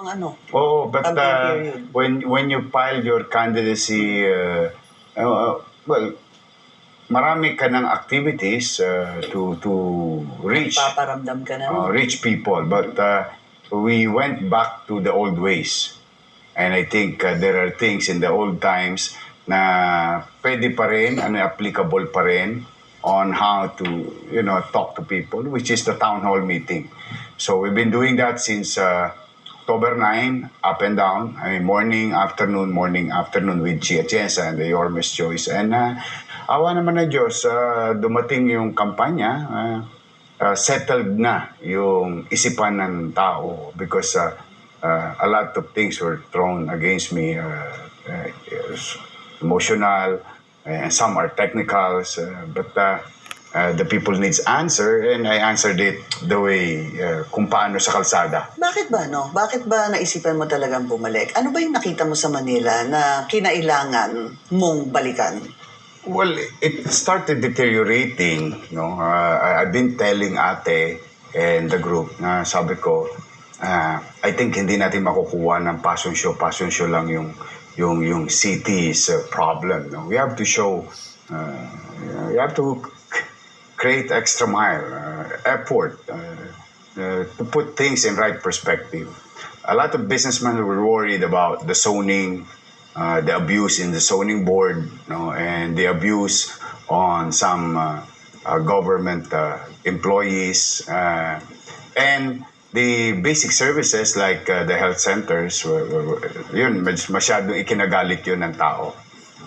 pang ano. Oh, but uh, period. when when you filed your candidacy, uh, uh, well, marami ka ng activities uh, to to reach Paparamdam ka na. uh, reach people, but uh, we went back to the old ways, and I think uh, there are things in the old times na pwede pa rin, ano, applicable pa rin on how to, you know, talk to people, which is the town hall meeting. So we've been doing that since uh, October 9, up and down. I mean, morning, afternoon, morning, afternoon with Chia Chiesa and the Yormes Choice. And uh, awa naman na Diyos, uh, dumating yung kampanya, uh, uh, settled na yung isipan ng tao because uh, uh, a lot of things were thrown against me. Uh, uh, emotional, and some are technicals, uh, but uh, uh, the people needs answer and I answered it the way uh, kung paano sa kalsada. Bakit ba, no? Bakit ba naisipan mo talagang bumalik? Ano ba yung nakita mo sa Manila na kinailangan mong balikan? Well, it started deteriorating. No, uh, I've been telling ate and the group na sabi ko, uh, I think hindi natin makukuha ng passion show. Passion show lang yung yung yung city's uh, problem. No, we have to show. Uh, we have to create extra mile uh, effort uh, uh, to put things in right perspective. A lot of businessmen were worried about the zoning, the abuse in the zoning board, no, and the abuse on some government employees, and the basic services like uh, the health centers, were, were, were- yun, mas- masyadong ikinagalit yun ng tao.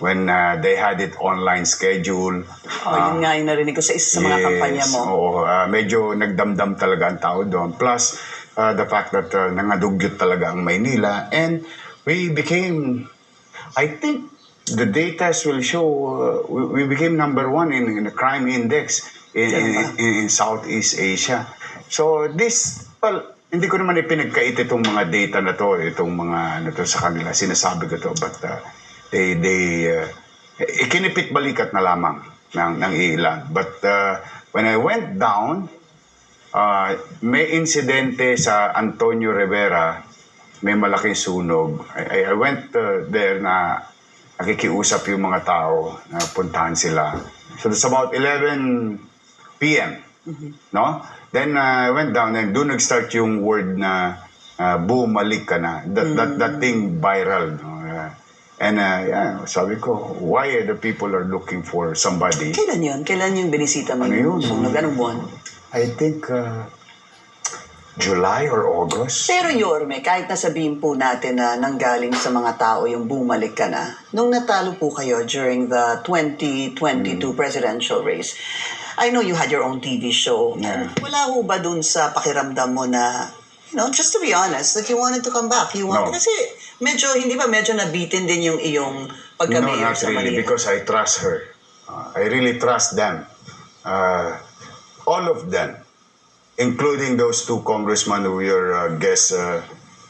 When uh, they had it online schedule, Oh, yun nga yung narinig ko sa isa sa mga kampanya mo. Oo, ah, medyo nagdamdam talaga ang tao doon. Plus, ah, the fact that uh, nangadugyot talaga ang Maynila. And we became, I think, the data will show, uh, we, we became number one in, in the crime index in, in, in, in Southeast Asia. So this, well, hindi ko naman ipinagkait itong mga data na to, itong mga ano to sa kanila, sinasabi ko to, but uh, they, they, uh, ikinipit balikat na lamang ng, ng ilan. But uh, when I went down, uh, may insidente sa Antonio Rivera, may malaking sunog. I, I- went uh, there na nakikiusap yung mga tao na puntahan sila. So it's about 11 p.m. No? Then uh, I went down and doon nag-start yung word na uh, bumalik ka na. That, that, that thing viral. No? And uh, yeah, sabi ko, why the people are looking for somebody? Kailan yun? Kailan yung binisita mo Ano yun? sunog? Anong buwan? I think uh, July or August. Pero Yorme, kahit nasabihin po natin na nanggaling sa mga tao yung bumalik ka na, nung natalo po kayo during the 2022 Hmm. presidential race, I know you had your own TV show. Yeah. Wala ho ba dun sa pakiramdam mo na, you know, just to be honest, that you wanted to come back? You want, No. Kasi medyo, hindi ba medyo nabitin din yung iyong No, pagka-mayor not sa really, Manila? because I trust her. Uh, I really trust them. Uh, all of them, including those two congressmen who were uh, guests, uh,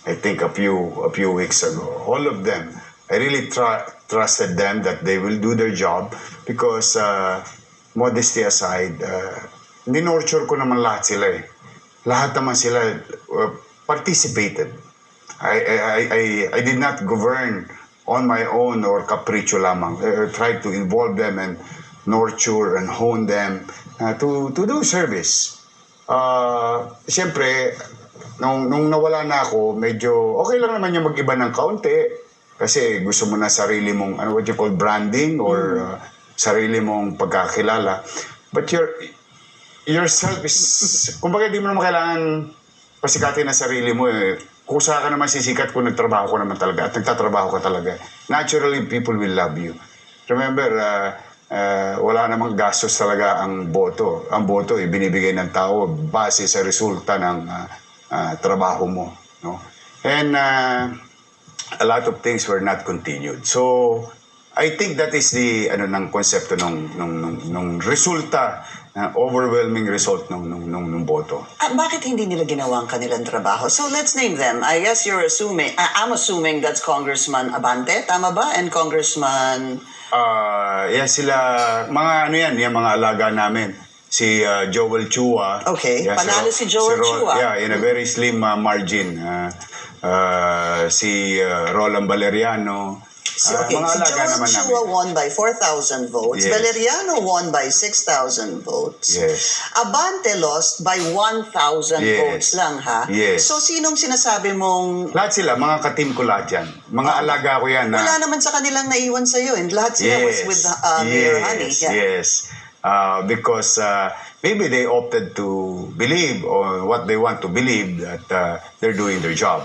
I think a few a few weeks ago. All of them, I really tr- trusted them that they will do their job because uh, modesty aside, uh, ninorture ko naman lahat sila eh. Lahat naman sila uh, participated. I, I, I, I, did not govern on my own or capriccio lamang. I, I tried to involve them and nurture and hone them uh, to, to do service. Uh, Siyempre, nung, nung nawala na ako, medyo okay lang naman yung mag-iba ng kaunti. Kasi gusto mo na sarili mong, ano what you call branding or uh, sarili mong pagkakilala. But your yourself is, kumbaga di mo naman kailangan pasikatin ang sarili mo eh. Kusa ka naman sisikat kung nagtrabaho ka naman talaga at nagtatrabaho ka talaga. Naturally, people will love you. Remember, uh, uh, wala namang gastos talaga ang boto. Ang boto, ibinibigay ng tao base sa resulta ng uh, uh, trabaho mo. No? And uh, a lot of things were not continued. So, I think that is the ano ng konsepto ng nung, nung resulta na overwhelming result ng nung, nung, nung boto. Ah, bakit hindi nila ginawa ang kanilang trabaho? So let's name them. I guess you're assuming, ah, I'm assuming that's Congressman Abante, tama ba? And Congressman, Ah, yeah, sila mga ano yan, yung mga alaga namin. si uh, Joel Chua. Okay, panalo si Joel Ro- Chua. Yeah, in a very slim uh, margin. Uh, uh, si uh, Roland Valeriano. Si, Uh, okay, mga si naman Chua won by 4,000 votes. Yes. Valeriano won by 6,000 votes. Yes. Abante lost by 1,000 Yes. votes lang, ha? Yes. So, sinong sinasabi mong Lahat sila, mga katim ko lahat yan. Mga alaga ko yan. na- wala naman sa kanilang naiwan sa'yo and lahat sila was with uh, Mayor Honey. yes, Yeah. yes. Uh, because uh, maybe they opted to believe or what they want to believe that uh, they're doing their job.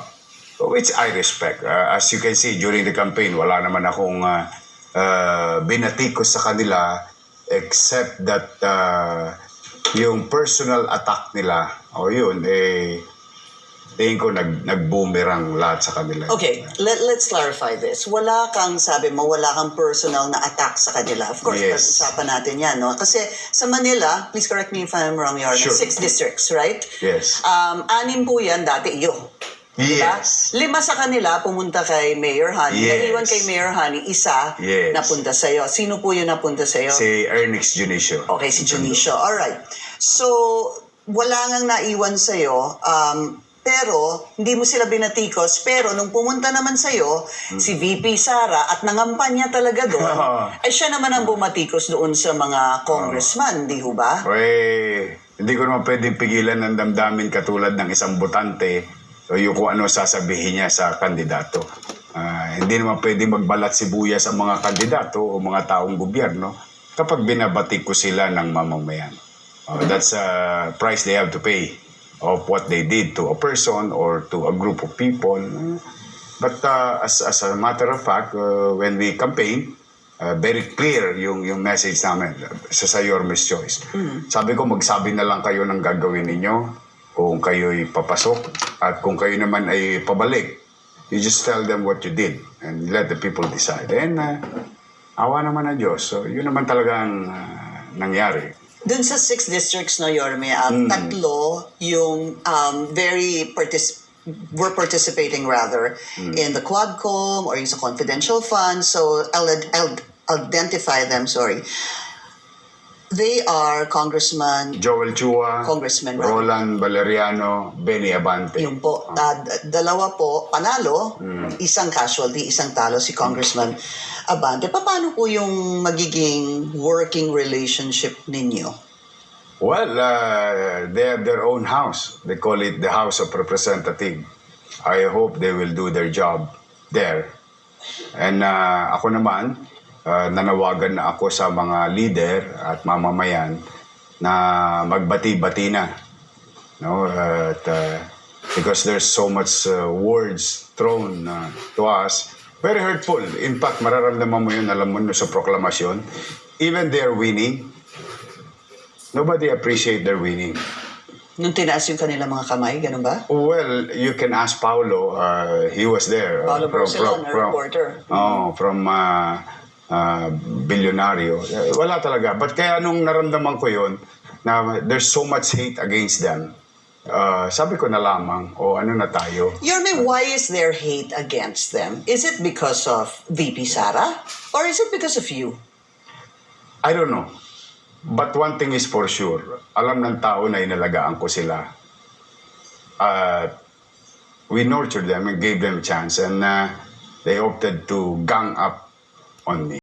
Which I respect. Uh, as you can see, during the campaign, wala naman akong uh, uh, binatikos sa kanila except that uh, yung personal attack nila, o yun, eh, tingin ko nag, nag-boomerang lahat sa kanila. Okay, let, let's clarify this. Wala kang, sabi mo, wala kang personal na attack sa kanila. Of course, Yes. pag-usapan natin yan, no? Kasi sa Manila, please correct me if I'm wrong, Yorme, Sure. six districts, right? Yes. Um, anim po yan, dati iyo. Diba? Yes. Lima sa kanila pumunta kay Mayor Honey. Yes. Naiwan kay Mayor Honey, isa Yes. napunta sa'yo. Sino po yung napunta sa'yo? Si Ernest Junicio. Okay, si Junicio. Alright. So, wala ngang naiwan sa'yo, um, pero hindi mo sila binatikos, pero nung pumunta naman sa'yo, Hmm. si VP Sara, at nangampanya talaga doon, ay siya naman ang bumatikos doon sa mga congressman, di ho ba? Eh, hindi ko naman pwedeng pigilan ng damdamin katulad ng isang botante o yung kung ano sasabihin niya sa kandidato. Ah, hindi naman pwedeng magbalat sibuyas ang mga kandidato o mga taong gobyerno kapag binabatik ko sila ng mamamayan. Oh, that's a price they have to pay of what they did to a person or to a group of people. But uh, as, as a matter of fact, uh, when we campaign, uh, very clear yung yung message namin sa sa Your Miss Choice. Sabi ko, magsabi na lang kayo ng gagawin ninyo kung kayo'y papasok at kung kayo naman ay pabalik. You just tell them what you did and let the people decide. And uh, awa naman ng Diyos. So, yun naman talaga ang uh, nangyari. Doon sa six districts, no, Yorme, um, tatlo yung um, very partic- were participating rather in the Quadcom or yung sa confidential fund. So I'll, I'll identify them, sorry. They are Congressman Joel Chua, Congressman Roland Valeriano, Benny Abante. Yung po, d- dalawa po, panalo, isang casualty, isang talo si Congressman Abante. Pa- Paano po yung magiging working relationship ninyo? Well, uh, they have their own house. They call it the House of Representative. I hope they will do their job there. And uh, ako naman, uh, nanawagan na ako sa mga leader at mamamayan na magbati-bati na. No, at, uh, because there's so much uh, words thrown uh, to us. Very hurtful. In fact, mararamdaman mo yun, alam mo, no, sa proklamasyon. Even they're winning, nobody appreciate their winning. Nung tinaas yung kanilang mga kamay, ganun ba? Well, you can ask Paulo. Uh, he was there. Paulo uh, Barcelona, reporter. Oh, from uh, uh, Billionario. Uh, Wala talaga. But kaya nung naramdaman ko yon na there's so much hate against them, uh, sabi ko na lamang, o ano na tayo. Yorme, why is there hate against them? Is it because of VP Sara? Or is it because of you? I don't know. But one thing is for sure, alam ng tao na inalagaan ko sila. Uh, we nurtured them and gave them a chance and uh, they opted to gang up on me.